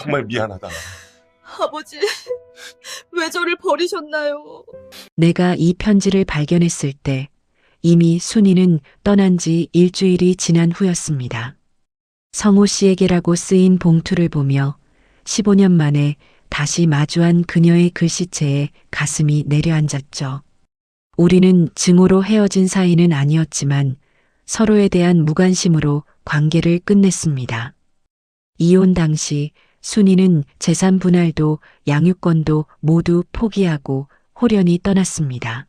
정말 미안하다. 아버지, 왜 저를 버리셨나요? 내가 이 편지를 발견했을 때 이미 순이는 떠난 지 일주일이 지난 후였습니다. 성호 씨에게라고 쓰인 봉투를 보며 15년 만에 다시 마주한 그녀의 글씨체에 가슴이 내려앉았죠. 우리는 증오로 헤어진 사이는 아니었지만 서로에 대한 무관심으로 관계를 끝냈습니다. 이혼 당시 순이는 재산 분할도 양육권도 모두 포기하고 홀연히 떠났습니다.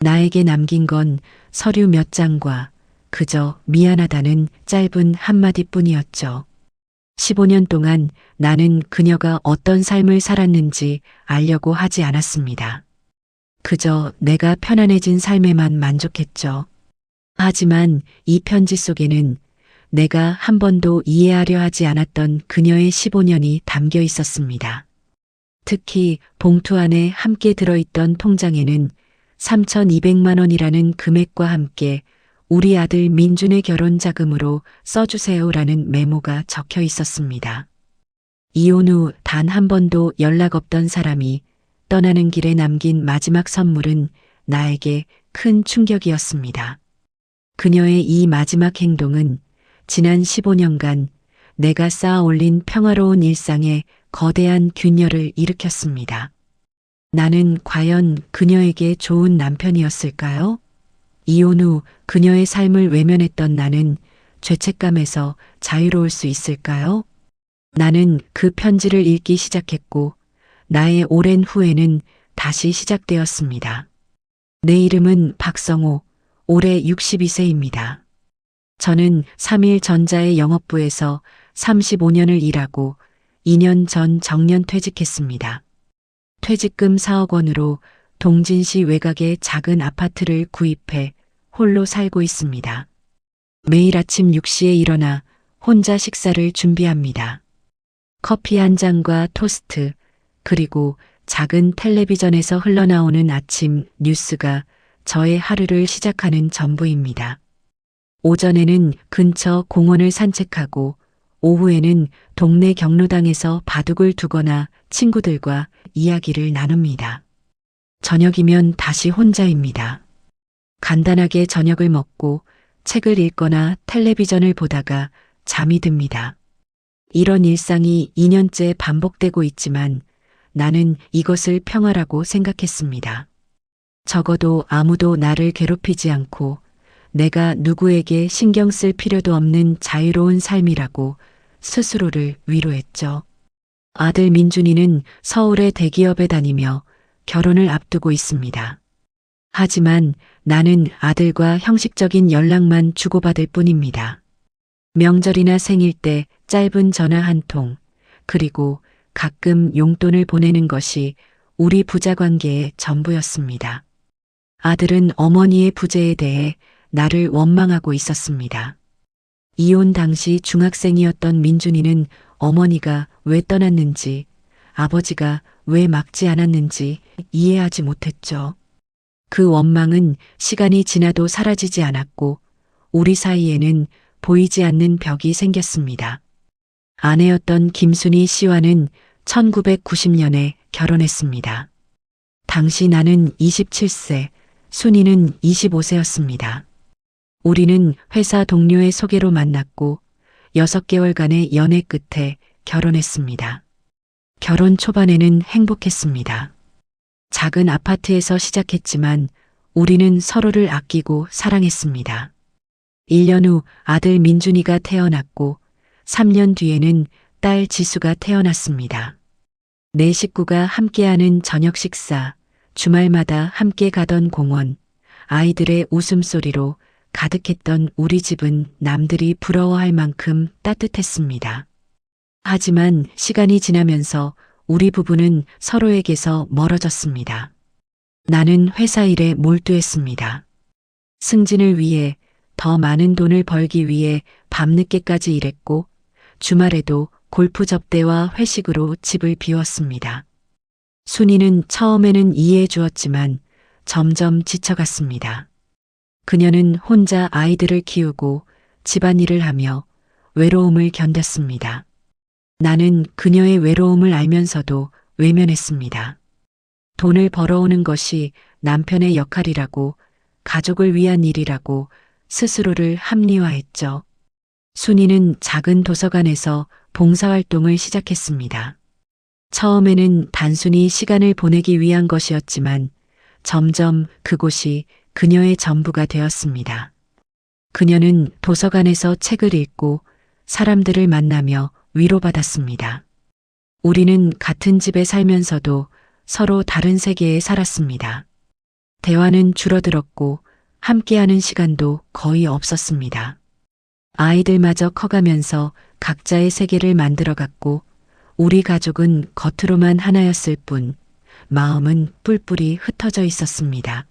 나에게 남긴 건 서류 몇 장과 그저 미안하다는 짧은 한마디뿐이었죠. 15년 동안 나는 그녀가 어떤 삶을 살았는지 알려고 하지 않았습니다. 그저 내가 편안해진 삶에만 만족했죠. 하지만 이 편지 속에는 내가 한 번도 이해하려 하지 않았던 그녀의 15년이 담겨 있었습니다. 특히 봉투 안에 함께 들어있던 통장에는 3,200만 원이라는 금액과 함께 우리 아들 민준의 결혼 자금으로 써주세요라는 메모가 적혀 있었습니다. 이혼 후 단 한 번도 연락 없던 사람이 떠나는 길에 남긴 마지막 선물은 나에게 큰 충격이었습니다. 그녀의 이 마지막 행동은 지난 15년간 내가 쌓아 올린 평화로운 일상에 거대한 균열을 일으켰습니다. 나는 과연 그녀에게 좋은 남편이었을까요? 이혼 후 그녀의 삶을 외면했던 나는 죄책감에서 자유로울 수 있을까요? 나는 그 편지를 읽기 시작했고 나의 오랜 후회는 다시 시작되었습니다. 내 이름은 박성호, 올해 62세입니다. 저는 3일 전자의 영업부에서 35년을 일하고 2년 전 정년 퇴직했습니다. 퇴직금 4억 원으로 동진시 외곽의 작은 아파트를 구입해 홀로 살고 있습니다. 매일 아침 6시에 일어나 혼자 식사를 준비합니다. 커피 한 잔과 토스트, 그리고 작은 텔레비전에서 흘러나오는 아침 뉴스가 저의 하루를 시작하는 전부입니다. 오전에는 근처 공원을 산책하고 오후에는 동네 경로당에서 바둑을 두거나 친구들과 이야기를 나눕니다. 저녁이면 다시 혼자입니다. 간단하게 저녁을 먹고 책을 읽거나 텔레비전을 보다가 잠이 듭니다. 이런 일상이 2년째 반복되고 있지만 나는 이것을 평화라고 생각했습니다. 적어도 아무도 나를 괴롭히지 않고 내가 누구에게 신경 쓸 필요도 없는 자유로운 삶이라고 스스로를 위로했죠. 아들 민준이는 서울의 대기업에 다니며 결혼을 앞두고 있습니다. 하지만 나는 아들과 형식적인 연락만 주고받을 뿐입니다. 명절이나 생일 때 짧은 전화 한 통, 그리고 가끔 용돈을 보내는 것이 우리 부자 관계의 전부였습니다. 아들은 어머니의 부재에 대해 나를 원망하고 있었습니다. 이혼 당시 중학생이었던 민준이는 어머니가 왜 떠났는지, 아버지가 왜 막지 않았는지 이해하지 못했죠. 그 원망은 시간이 지나도 사라지지 않았고, 우리 사이에는 보이지 않는 벽이 생겼습니다. 아내였던 김순희 씨와는 1990년에 결혼했습니다. 당시 나는 27세, 순이는 25세였습니다. 우리는 회사 동료의 소개로 만났고 6개월간의 연애 끝에 결혼했습니다. 결혼 초반에는 행복했습니다. 작은 아파트에서 시작했지만 우리는 서로를 아끼고 사랑했습니다. 1년 후 아들 민준이가 태어났고 3년 뒤에는 딸 지수가 태어났습니다. 네 식구가 함께하는 저녁 식사, 주말마다 함께 가던 공원, 아이들의 웃음소리로 가득했던 우리 집은 남들이 부러워할 만큼 따뜻했습니다. 하지만 시간이 지나면서 우리 부부는 서로에게서 멀어졌습니다. 나는 회사 일에 몰두했습니다. 승진을 위해 더 많은 돈을 벌기 위해 밤늦게까지 일했고 주말에도 골프 접대와 회식으로 집을 비웠습니다. 순이는 처음에는 이해해 주었지만 점점 지쳐갔습니다. 그녀는 혼자 아이들을 키우고 집안일을 하며 외로움을 견뎠습니다. 나는 그녀의 외로움을 알면서도 외면했습니다. 돈을 벌어오는 것이 남편의 역할이라고 가족을 위한 일이라고 스스로를 합리화했죠. 순이는 작은 도서관에서 봉사활동을 시작했습니다. 처음에는 단순히 시간을 보내기 위한 것이었지만 점점 그곳이 그녀의 전부가 되었습니다. 그녀는 도서관에서 책을 읽고 사람들을 만나며 위로받았습니다. 우리는 같은 집에 살면서도 서로 다른 세계에 살았습니다. 대화는 줄어들었고 함께하는 시간도 거의 없었습니다. 아이들마저 커가면서 각자의 세계를 만들어갔고 우리 가족은 겉으로만 하나였을 뿐 마음은 뿔뿔이 흩어져 있었습니다.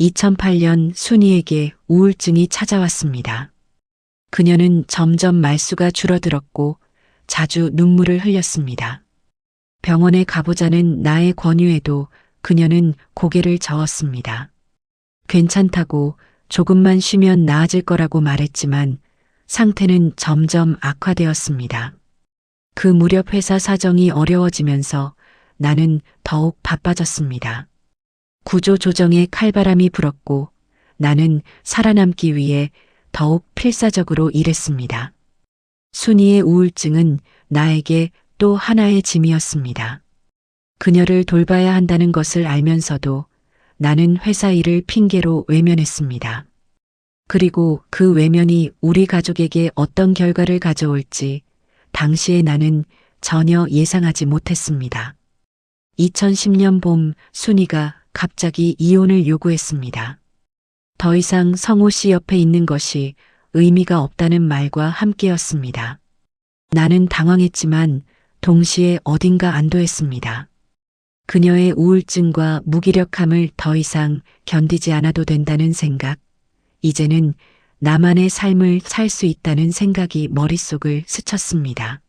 2008년 순이에게 우울증이 찾아왔습니다. 그녀는 점점 말수가 줄어들었고 자주 눈물을 흘렸습니다. 병원에 가보자는 나의 권유에도 그녀는 고개를 저었습니다. 괜찮다고 조금만 쉬면 나아질 거라고 말했지만 상태는 점점 악화되었습니다. 그 무렵 회사 사정이 어려워지면서 나는 더욱 바빠졌습니다. 구조 조정에 칼바람이 불었고 나는 살아남기 위해 더욱 필사적으로 일했습니다. 순이의 우울증은 나에게 또 하나의 짐이었습니다. 그녀를 돌봐야 한다는 것을 알면서도 나는 회사 일을 핑계로 외면했습니다. 그리고 그 외면이 우리 가족에게 어떤 결과를 가져올지 당시에 나는 전혀 예상하지 못했습니다. 2010년 봄 순이가 갑자기 이혼을 요구했습니다. 더 이상 성호 씨 옆에 있는 것이 의미가 없다는 말과 함께였습니다. 나는 당황했지만 동시에 어딘가 안도했습니다. 그녀의 우울증과 무기력함을 더 이상 견디지 않아도 된다는 생각, 이제는 나만의 삶을 살 수 있다는 생각이 머릿속을 스쳤습니다.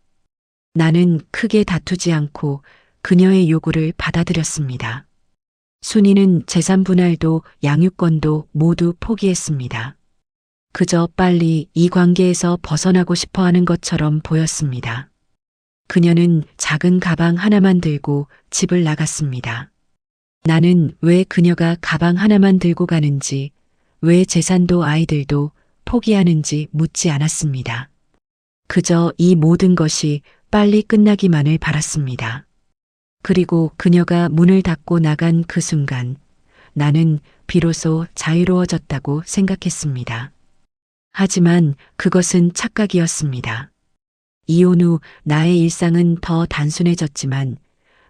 나는 크게 다투지 않고 그녀의 요구를 받아들였습니다. 순이는 재산 분할도 양육권도 모두 포기했습니다. 그저 빨리 이 관계에서 벗어나고 싶어 하는 것처럼 보였습니다. 그녀는 작은 가방 하나만 들고 집을 나갔습니다. 나는 왜 그녀가 가방 하나만 들고 가는지, 왜 재산도 아이들도 포기하는지 묻지 않았습니다. 그저 이 모든 것이 빨리 끝나기만을 바랐습니다. 그리고 그녀가 문을 닫고 나간 그 순간 나는 비로소 자유로워졌다고 생각했습니다. 하지만 그것은 착각이었습니다. 이혼 후 나의 일상은 더 단순해졌지만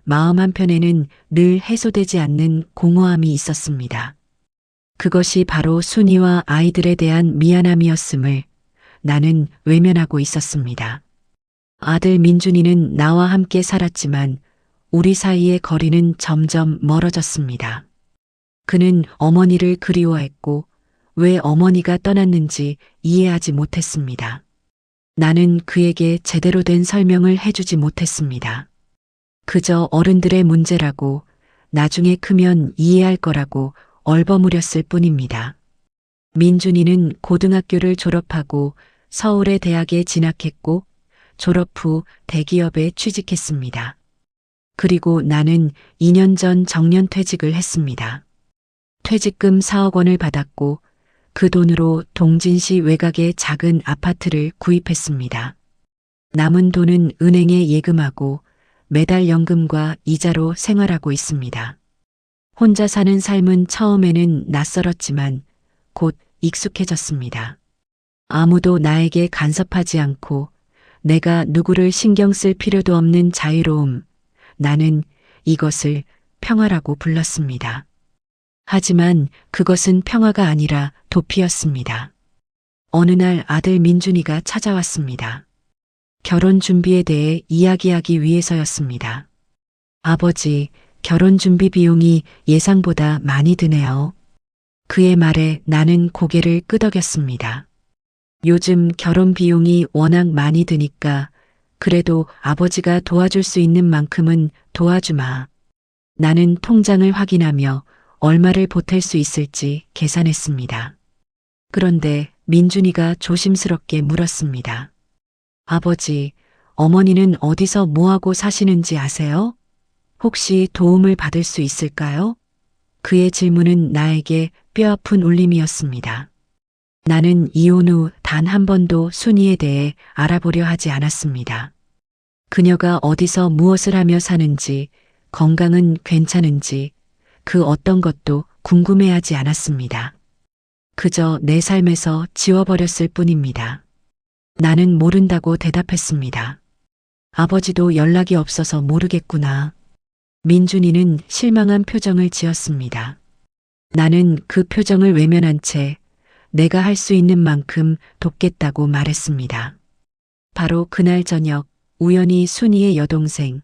마음 한편에는 늘 해소되지 않는 공허함이 있었습니다. 그것이 바로 순이와 아이들에 대한 미안함이었음을 나는 외면하고 있었습니다. 아들 민준이는 나와 함께 살았지만 우리 사이의 거리는 점점 멀어졌습니다. 그는 어머니를 그리워했고 왜 어머니가 떠났는지 이해하지 못했습니다. 나는 그에게 제대로 된 설명을 해주지 못했습니다. 그저 어른들의 문제라고 나중에 크면 이해할 거라고 얼버무렸을 뿐입니다. 민준이는 고등학교를 졸업하고 서울의 대학에 진학했고 졸업 후 대기업에 취직했습니다. 그리고 나는 2년 전 정년 퇴직을 했습니다. 퇴직금 4억 원을 받았고 그 돈으로 동진시 외곽의 작은 아파트를 구입했습니다. 남은 돈은 은행에 예금하고 매달 연금과 이자로 생활하고 있습니다. 혼자 사는 삶은 처음에는 낯설었지만 곧 익숙해졌습니다. 아무도 나에게 간섭하지 않고 내가 누구를 신경 쓸 필요도 없는 자유로움, 나는 이것을 평화라고 불렀습니다. 하지만 그것은 평화가 아니라 도피였습니다. 어느 날 아들 민준이가 찾아왔습니다. 결혼 준비에 대해 이야기하기 위해서였습니다. 아버지, 결혼 준비 비용이 예상보다 많이 드네요. 그의 말에 나는 고개를 끄덕였습니다. 요즘 결혼 비용이 워낙 많이 드니까 그래도 아버지가 도와줄 수 있는 만큼은 도와주마. 나는 통장을 확인하며 얼마를 보탤 수 있을지 계산했습니다. 그런데 민준이가 조심스럽게 물었습니다. 아버지, 어머니는 어디서 뭐하고 사시는지 아세요? 혹시 도움을 받을 수 있을까요? 그의 질문은 나에게 뼈아픈 울림이었습니다. 나는 이혼 후 단 한 번도 순이에 대해 알아보려 하지 않았습니다. 그녀가 어디서 무엇을 하며 사는지, 건강은 괜찮은지, 그 어떤 것도 궁금해하지 않았습니다. 그저 내 삶에서 지워버렸을 뿐입니다. 나는 모른다고 대답했습니다. 아버지도 연락이 없어서 모르겠구나. 민준이는 실망한 표정을 지었습니다. 나는 그 표정을 외면한 채 내가 할 수 있는 만큼 돕겠다고 말했습니다. 바로 그날 저녁 우연히 순이의 여동생,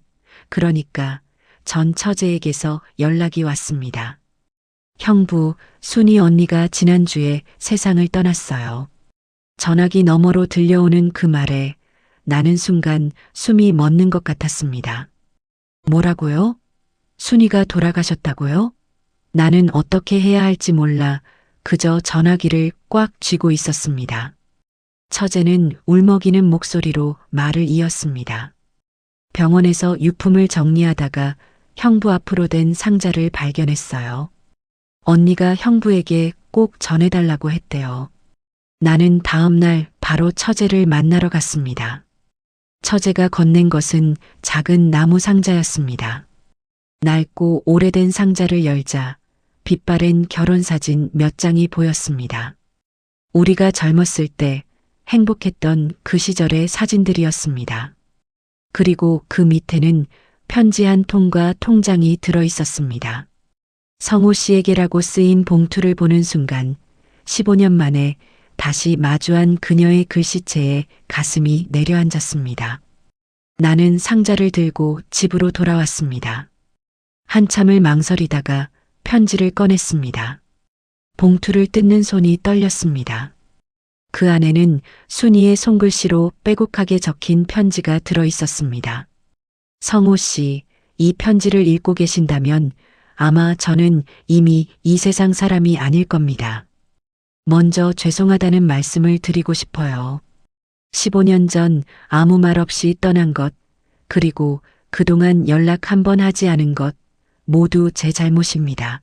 그러니까 전 처제에게서 연락이 왔습니다. 형부, 순이 언니가 지난주에 세상을 떠났어요. 전화기 너머로 들려오는 그 말에 나는 순간 숨이 멎는 것 같았습니다. 뭐라고요? 순이가 돌아가셨다고요? 나는 어떻게 해야 할지 몰라 그저 전화기를 꽉 쥐고 있었습니다. 처제는 울먹이는 목소리로 말을 이었습니다. 병원에서 유품을 정리하다가 형부 앞으로 된 상자를 발견했어요. 언니가 형부에게 꼭 전해달라고 했대요. 나는 다음날 바로 처제를 만나러 갔습니다. 처제가 건넨 것은 작은 나무 상자였습니다. 낡고 오래된 상자를 열자 빛바랜 결혼사진 몇 장이 보였습니다. 우리가 젊었을 때 행복했던 그 시절의 사진들이었습니다. 그리고 그 밑에는 편지 한 통과 통장이 들어 있었습니다. 성호 씨에게라고 쓰인 봉투를 보는 순간 15년 만에 다시 마주한 그녀의 글씨체에 가슴이 내려앉았습니다. 나는 상자를 들고 집으로 돌아왔습니다. 한참을 망설이다가 편지를 꺼냈습니다. 봉투를 뜯는 손이 떨렸습니다. 그 안에는 순이의 손글씨로 빼곡하게 적힌 편지가 들어 있었습니다. 성호 씨, 이 편지를 읽고 계신다면 아마 저는 이미 이 세상 사람이 아닐 겁니다. 먼저 죄송하다는 말씀을 드리고 싶어요. 15년 전 아무 말 없이 떠난 것, 그리고 그동안 연락 한 번 하지 않은 것, 모두 제 잘못입니다.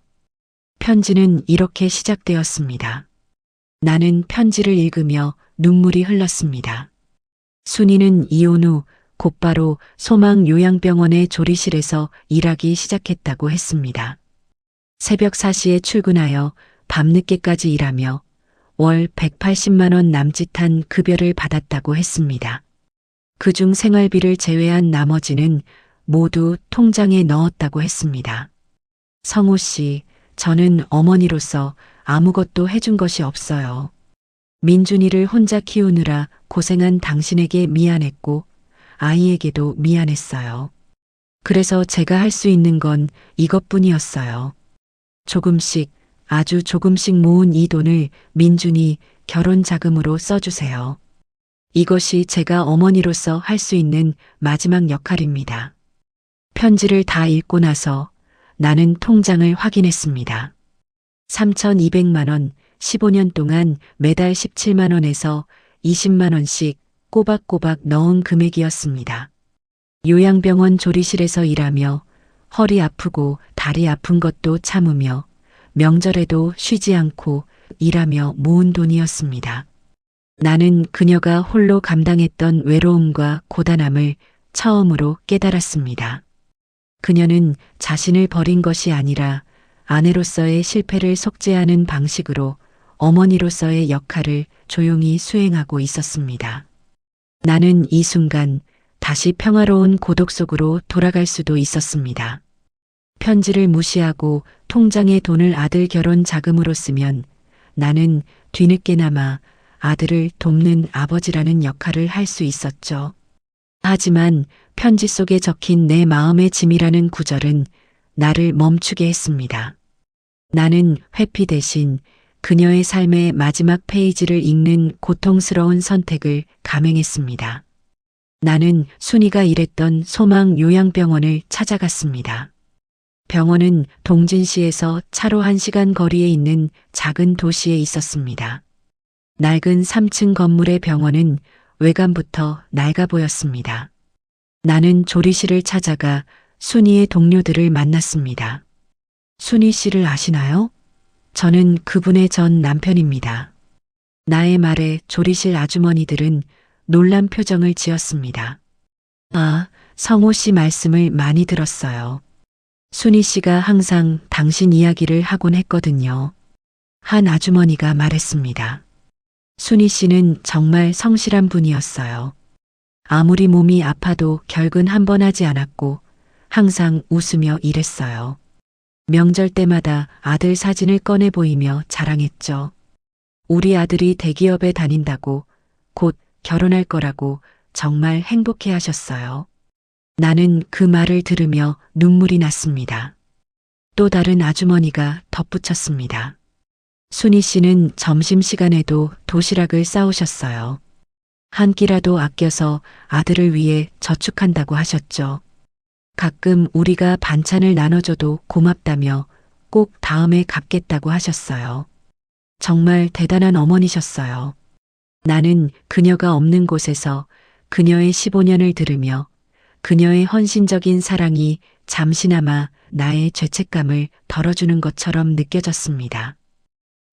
편지는 이렇게 시작되었습니다. 나는 편지를 읽으며 눈물이 흘렀습니다. 순이는 이혼 후 곧바로 소망 요양병원의 조리실에서 일하기 시작했다고 했습니다. 새벽 4시에 출근하여 밤늦게까지 일하며 월 180만원 남짓한 급여를 받았다고 했습니다. 그중 생활비를 제외한 나머지는 모두 통장에 넣었다고 했습니다. 성호 씨, 저는 어머니로서 아무것도 해준 것이 없어요. 민준이를 혼자 키우느라 고생한 당신에게 미안했고 아이에게도 미안했어요. 그래서 제가 할 수 있는 건 이것뿐이었어요. 조금씩, 아주 조금씩 모은 이 돈을 민준이 결혼 자금으로 써주세요. 이것이 제가 어머니로서 할 수 있는 마지막 역할입니다. 편지를 다 읽고 나서 나는 통장을 확인했습니다. 3,200만원, 15년 동안 매달 17만원에서 20만원씩 꼬박꼬박 넣은 금액이었습니다. 요양병원 조리실에서 일하며 허리 아프고 다리 아픈 것도 참으며 명절에도 쉬지 않고 일하며 모은 돈이었습니다. 나는 그녀가 홀로 감당했던 외로움과 고단함을 처음으로 깨달았습니다. 그녀는 자신을 버린 것이 아니라 아내로서의 실패를 속죄하는 방식으로 어머니로서의 역할을 조용히 수행하고 있었습니다. 나는 이 순간 다시 평화로운 고독 속으로 돌아갈 수도 있었습니다. 편지를 무시하고 통장에 돈을 아들 결혼 자금으로 쓰면 나는 뒤늦게나마 아들을 돕는 아버지라는 역할을 할 수 있었죠. 하지만 편지 속에 적힌 내 마음의 짐이라는 구절은 나를 멈추게 했습니다. 나는 회피 대신 그녀의 삶의 마지막 페이지를 읽는 고통스러운 선택을 감행했습니다. 나는 순이가 일했던 소망 요양병원을 찾아갔습니다. 병원은 동진시에서 차로 1시간 거리에 있는 작은 도시에 있었습니다. 낡은 3층 건물의 병원은 외관부터 낡아 보였습니다. 나는 조리실을 찾아가 순이의 동료들을 만났습니다. 순이 씨를 아시나요? 저는 그분의 전 남편입니다. 나의 말에 조리실 아주머니들은 놀란 표정을 지었습니다. 아, 성호 씨 말씀을 많이 들었어요. 순이 씨가 항상 당신 이야기를 하곤 했거든요. 한 아주머니가 말했습니다. 순이 씨는 정말 성실한 분이었어요. 아무리 몸이 아파도 결근 한 번 하지 않았고 항상 웃으며 일했어요. 명절 때마다 아들 사진을 꺼내 보이며 자랑했죠. 우리 아들이 대기업에 다닌다고 곧 결혼할 거라고 정말 행복해 하셨어요. 나는 그 말을 들으며 눈물이 났습니다. 또 다른 아주머니가 덧붙였습니다. 순희 씨는 점심시간에도 도시락을 싸우셨어요. 한 끼라도 아껴서 아들을 위해 저축한다고 하셨죠. 가끔 우리가 반찬을 나눠줘도 고맙다며 꼭 다음에 갚겠다고 하셨어요. 정말 대단한 어머니셨어요. 나는 그녀가 없는 곳에서 그녀의 15년을 들으며 그녀의 헌신적인 사랑이 잠시나마 나의 죄책감을 덜어주는 것처럼 느껴졌습니다.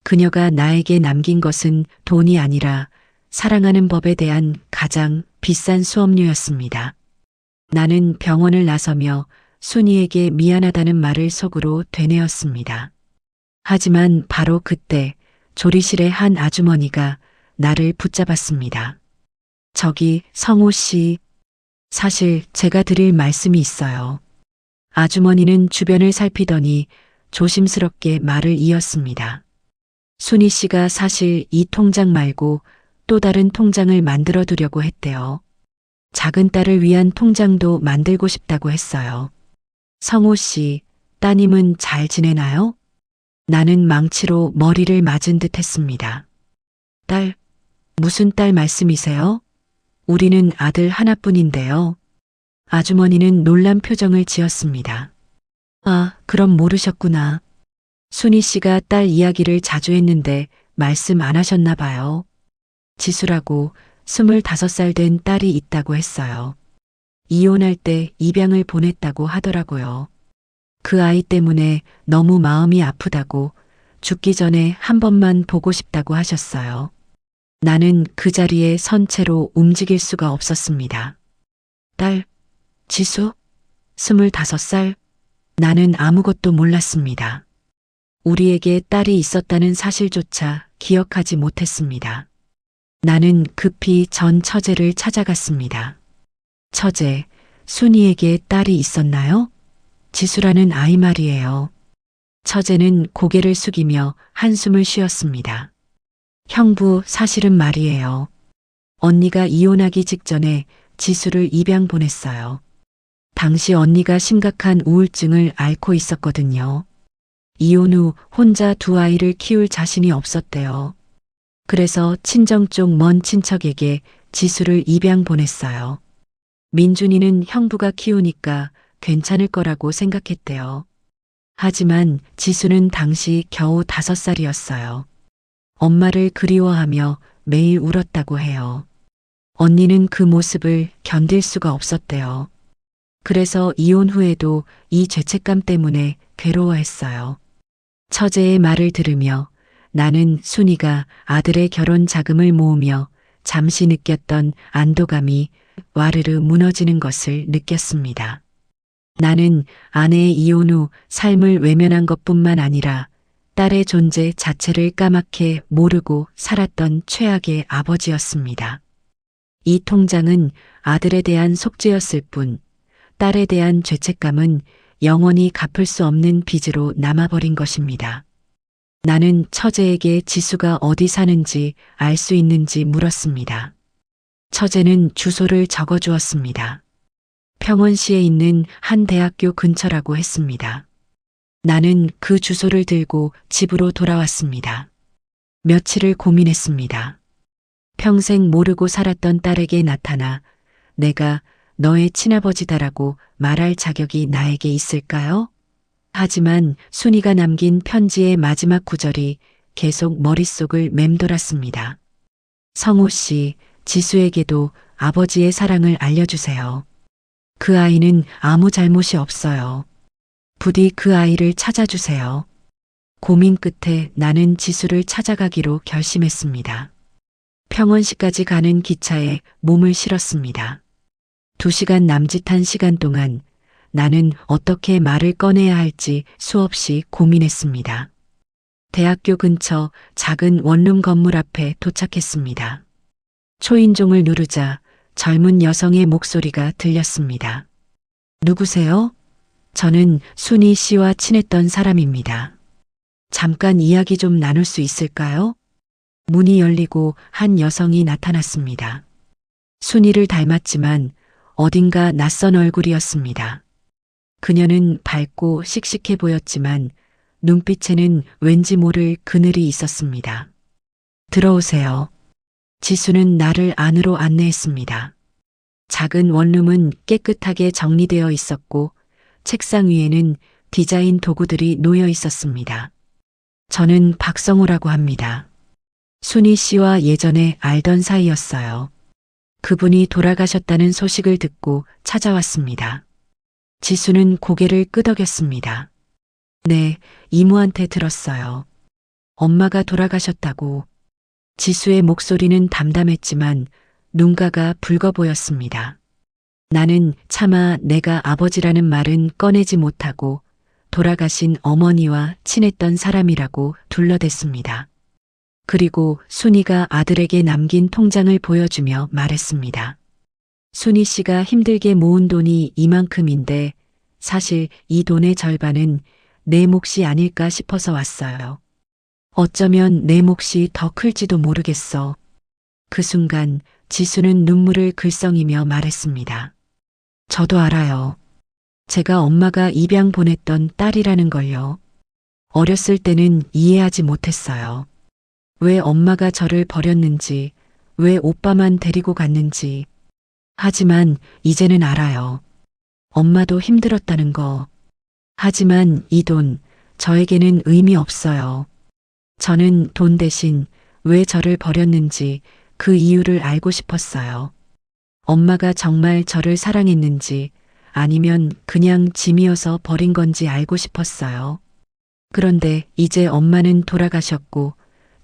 그녀가 나에게 남긴 것은 돈이 아니라 사랑하는 법에 대한 가장 비싼 수업료였습니다. 나는 병원을 나서며 순이에게 미안하다는 말을 속으로 되뇌었습니다. 하지만 바로 그때 조리실의 한 아주머니가 나를 붙잡았습니다. 저기 성호 씨, 사실 제가 드릴 말씀이 있어요. 아주머니는 주변을 살피더니 조심스럽게 말을 이었습니다. 순희 씨가 사실 이 통장 말고 또 다른 통장을 만들어 두려고 했대요. 작은 딸을 위한 통장도 만들고 싶다고 했어요. 성호 씨, 따님은 잘 지내나요? 나는 망치로 머리를 맞은 듯 했습니다. 딸, 무슨 딸 말씀이세요? 우리는 아들 하나뿐인데요. 아주머니는 놀란 표정을 지었습니다. 아, 그럼 모르셨구나. 순희 씨가 딸 이야기를 자주 했는데 말씀 안 하셨나 봐요. 지수라고 25살 된 딸이 있다고 했어요. 이혼할 때 입양을 보냈다고 하더라고요. 그 아이 때문에 너무 마음이 아프다고 죽기 전에 한 번만 보고 싶다고 하셨어요. 나는 그 자리에 선 채로 움직일 수가 없었습니다. 딸, 지수? 25살? 나는 아무것도 몰랐습니다. 우리에게 딸이 있었다는 사실조차 기억하지 못했습니다. 나는 급히 전 처제를 찾아갔습니다. 처제, 순이에게 딸이 있었나요? 지수라는 아이 말이에요. 처제는 고개를 숙이며 한숨을 쉬었습니다. 형부, 사실은 말이에요. 언니가 이혼하기 직전에 지수를 입양 보냈어요. 당시 언니가 심각한 우울증을 앓고 있었거든요. 이혼 후 혼자 두 아이를 키울 자신이 없었대요. 그래서 친정 쪽 먼 친척에게 지수를 입양 보냈어요. 민준이는 형부가 키우니까 괜찮을 거라고 생각했대요. 하지만 지수는 당시 겨우 다섯 살이었어요. 엄마를 그리워하며 매일 울었다고 해요. 언니는 그 모습을 견딜 수가 없었대요. 그래서 이혼 후에도 이 죄책감 때문에 괴로워했어요. 처제의 말을 들으며 나는 순이가 아들의 결혼 자금을 모으며 잠시 느꼈던 안도감이 와르르 무너지는 것을 느꼈습니다. 나는 아내의 이혼 후 삶을 외면한 것뿐만 아니라 딸의 존재 자체를 까맣게 모르고 살았던 최악의 아버지였습니다. 이 통장은 아들에 대한 속죄였을 뿐 딸에 대한 죄책감은 영원히 갚을 수 없는 빚으로 남아버린 것입니다. 나는 처제에게 지수가 어디 사는지 알 수 있는지 물었습니다. 처제는 주소를 적어 주었습니다. 평원시에 있는 한 대학교 근처라고 했습니다. 나는 그 주소를 들고 집으로 돌아왔습니다. 며칠을 고민했습니다. 평생 모르고 살았던 딸에게 나타나 내가 너의 친아버지다라고 말할 자격이 나에게 있을까요? 하지만 순이가 남긴 편지의 마지막 구절이 계속 머릿속을 맴돌았습니다. 성호 씨, 지수에게도 아버지의 사랑을 알려주세요. 그 아이는 아무 잘못이 없어요. 부디 그 아이를 찾아주세요. 고민 끝에 나는 지수를 찾아가기로 결심했습니다. 평원시까지 가는 기차에 몸을 실었습니다. 두 시간 남짓한 시간 동안 나는 어떻게 말을 꺼내야 할지 수없이 고민했습니다. 대학교 근처 작은 원룸 건물 앞에 도착했습니다. 초인종을 누르자 젊은 여성의 목소리가 들렸습니다. 누구세요? 저는 순희 씨와 친했던 사람입니다. 잠깐 이야기 좀 나눌 수 있을까요? 문이 열리고 한 여성이 나타났습니다. 순희를 닮았지만 어딘가 낯선 얼굴이었습니다. 그녀는 밝고 씩씩해 보였지만 눈빛에는 왠지 모를 그늘이 있었습니다. 들어오세요. 지수는 나를 안으로 안내했습니다. 작은 원룸은 깨끗하게 정리되어 있었고 책상 위에는 디자인 도구들이 놓여 있었습니다. 저는 박성호라고 합니다. 순희 씨와 예전에 알던 사이였어요. 그분이 돌아가셨다는 소식을 듣고 찾아왔습니다. 지수는 고개를 끄덕였습니다. 네, 이모한테 들었어요. 엄마가 돌아가셨다고. 지수의 목소리는 담담했지만 눈가가 붉어 보였습니다. 나는 차마 내가 아버지라는 말은 꺼내지 못하고 돌아가신 어머니와 친했던 사람이라고 둘러댔습니다. 그리고 순이가 아들에게 남긴 통장을 보여주며 말했습니다. 순이 씨가 힘들게 모은 돈이 이만큼인데 사실 이 돈의 절반은 내 몫이 아닐까 싶어서 왔어요. 어쩌면 내 몫이 더 클지도 모르겠어. 그 순간 지수는 눈물을 글썽이며 말했습니다. 저도 알아요. 제가 엄마가 입양 보냈던 딸이라는 걸요. 어렸을 때는 이해하지 못했어요. 왜 엄마가 저를 버렸는지, 왜 오빠만 데리고 갔는지. 하지만 이제는 알아요. 엄마도 힘들었다는 거. 하지만 이 돈, 저에게는 의미 없어요. 저는 돈 대신 왜 저를 버렸는지 그 이유를 알고 싶었어요. 엄마가 정말 저를 사랑했는지 아니면 그냥 짐이어서 버린 건지 알고 싶었어요. 그런데 이제 엄마는 돌아가셨고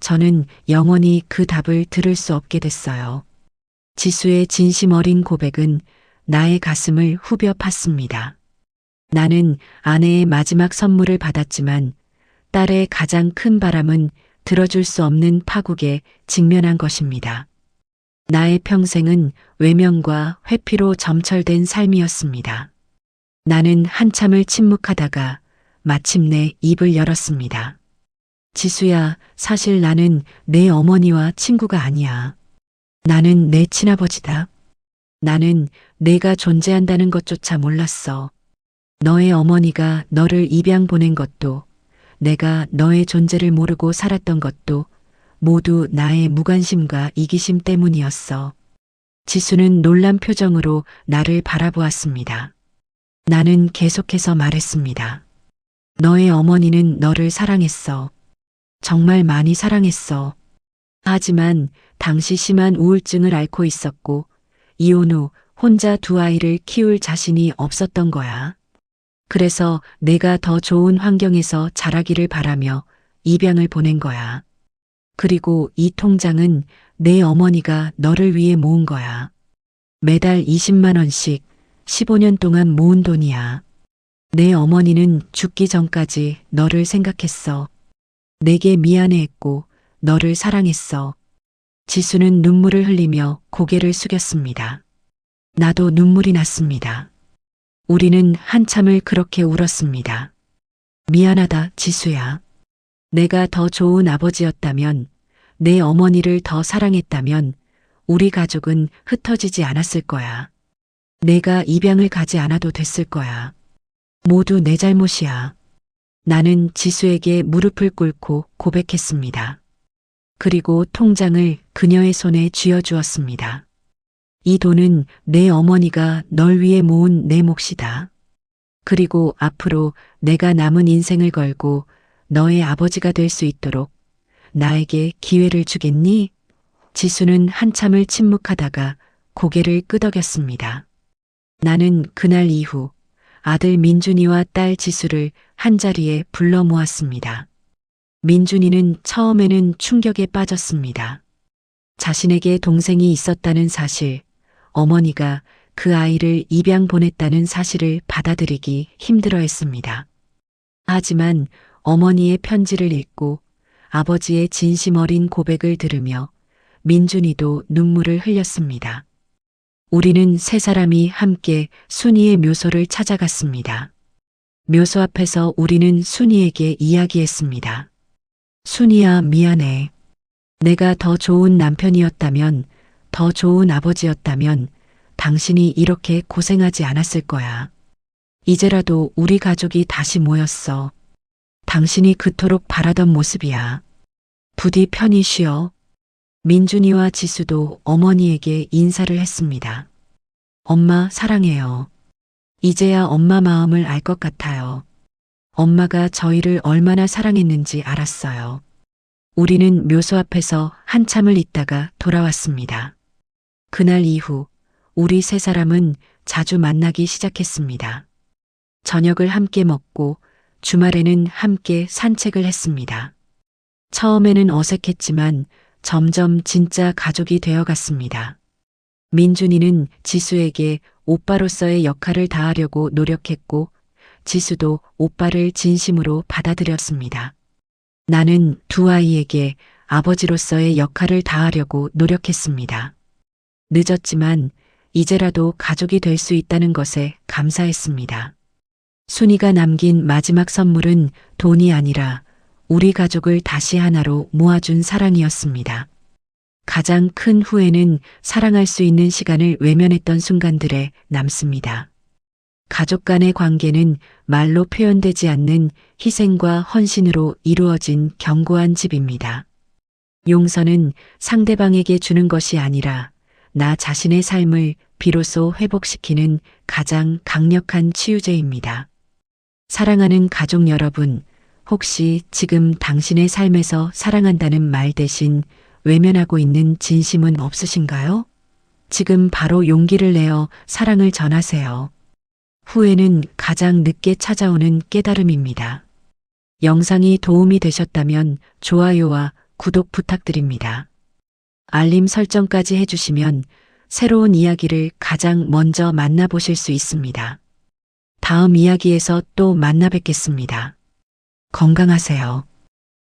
저는 영원히 그 답을 들을 수 없게 됐어요. 지수의 진심 어린 고백은 나의 가슴을 후벼 팠습니다. 나는 아내의 마지막 선물을 받았지만 딸의 가장 큰 바람은 들어줄 수 없는 파국에 직면한 것입니다. 나의 평생은 외면과 회피로 점철된 삶이었습니다. 나는 한참을 침묵하다가 마침내 입을 열었습니다. 지수야, 사실 나는 내 어머니와 친구가 아니야. 나는 내 친아버지다. 나는 내가 존재한다는 것조차 몰랐어. 너의 어머니가 너를 입양 보낸 것도, 내가 너의 존재를 모르고 살았던 것도 모두 나의 무관심과 이기심 때문이었어. 지수는 놀란 표정으로 나를 바라보았습니다. 나는 계속해서 말했습니다. 너의 어머니는 너를 사랑했어. 정말 많이 사랑했어. 하지만 당시 심한 우울증을 앓고 있었고, 이혼 후 혼자 두 아이를 키울 자신이 없었던 거야. 그래서 내가 더 좋은 환경에서 자라기를 바라며 입양을 보낸 거야. 그리고 이 통장은 내 어머니가 너를 위해 모은 거야. 매달 20만 원씩 15년 동안 모은 돈이야. 내 어머니는 죽기 전까지 너를 생각했어. 내게 미안해했고 너를 사랑했어. 지수는 눈물을 흘리며 고개를 숙였습니다. 나도 눈물이 났습니다. 우리는 한참을 그렇게 울었습니다. 미안하다, 지수야. 내가 더 좋은 아버지였다면, 내 어머니를 더 사랑했다면, 우리 가족은 흩어지지 않았을 거야. 내가 입양을 가지 않아도 됐을 거야. 모두 내 잘못이야. 나는 지수에게 무릎을 꿇고 고백했습니다. 그리고 통장을 그녀의 손에 쥐어주었습니다. 이 돈은 내 어머니가 널 위해 모은 내 몫이다. 그리고 앞으로 내가 남은 인생을 걸고 너의 아버지가 될 수 있도록 나에게 기회를 주겠니? 지수는 한참을 침묵하다가 고개를 끄덕였습니다. 나는 그날 이후 아들 민준이와 딸 지수를 한자리에 불러 모았습니다. 민준이는 처음에는 충격에 빠졌습니다. 자신에게 동생이 있었다는 사실, 어머니가 그 아이를 입양 보냈다는 사실을 받아들이기 힘들어 했습니다. 하지만 어머니의 편지를 읽고 아버지의 진심 어린 고백을 들으며 민준이도 눈물을 흘렸습니다. 우리는 세 사람이 함께 순이의 묘소를 찾아갔습니다. 묘소 앞에서 우리는 순이에게 이야기했습니다. 순이야, 미안해. 내가 더 좋은 남편이었다면, 더 좋은 아버지였다면, 당신이 이렇게 고생하지 않았을 거야. 이제라도 우리 가족이 다시 모였어. 당신이 그토록 바라던 모습이야. 부디 편히 쉬어. 민준이와 지수도 어머니에게 인사를 했습니다. 엄마 사랑해요. 이제야 엄마 마음을 알 것 같아요. 엄마가 저희를 얼마나 사랑했는지 알았어요. 우리는 묘소 앞에서 한참을 있다가 돌아왔습니다. 그날 이후 우리 세 사람은 자주 만나기 시작했습니다. 저녁을 함께 먹고 주말에는 함께 산책을 했습니다. 처음에는 어색했지만 점점 진짜 가족이 되어 갔습니다. 민준이는 지수에게 오빠로서의 역할을 다하려고 노력했고 지수도 오빠를 진심으로 받아들였습니다. 나는 두 아이에게 아버지로서의 역할을 다하려고 노력했습니다. 늦었지만 이제라도 가족이 될 수 있다는 것에 감사했습니다. 순이가 남긴 마지막 선물은 돈이 아니라 우리 가족을 다시 하나로 모아준 사랑이었습니다. 가장 큰 후회는 사랑할 수 있는 시간을 외면했던 순간들에 남습니다. 가족 간의 관계는 말로 표현되지 않는 희생과 헌신으로 이루어진 견고한 집입니다. 용서는 상대방에게 주는 것이 아니라 나 자신의 삶을 비로소 회복시키는 가장 강력한 치유제입니다. 사랑하는 가족 여러분, 혹시 지금 당신의 삶에서 사랑한다는 말 대신 외면하고 있는 진심은 없으신가요? 지금 바로 용기를 내어 사랑을 전하세요. 후회는 가장 늦게 찾아오는 깨달음입니다. 영상이 도움이 되셨다면 좋아요와 구독 부탁드립니다. 알림 설정까지 해주시면 새로운 이야기를 가장 먼저 만나보실 수 있습니다. 다음 이야기에서 또 만나 뵙겠습니다. 건강하세요.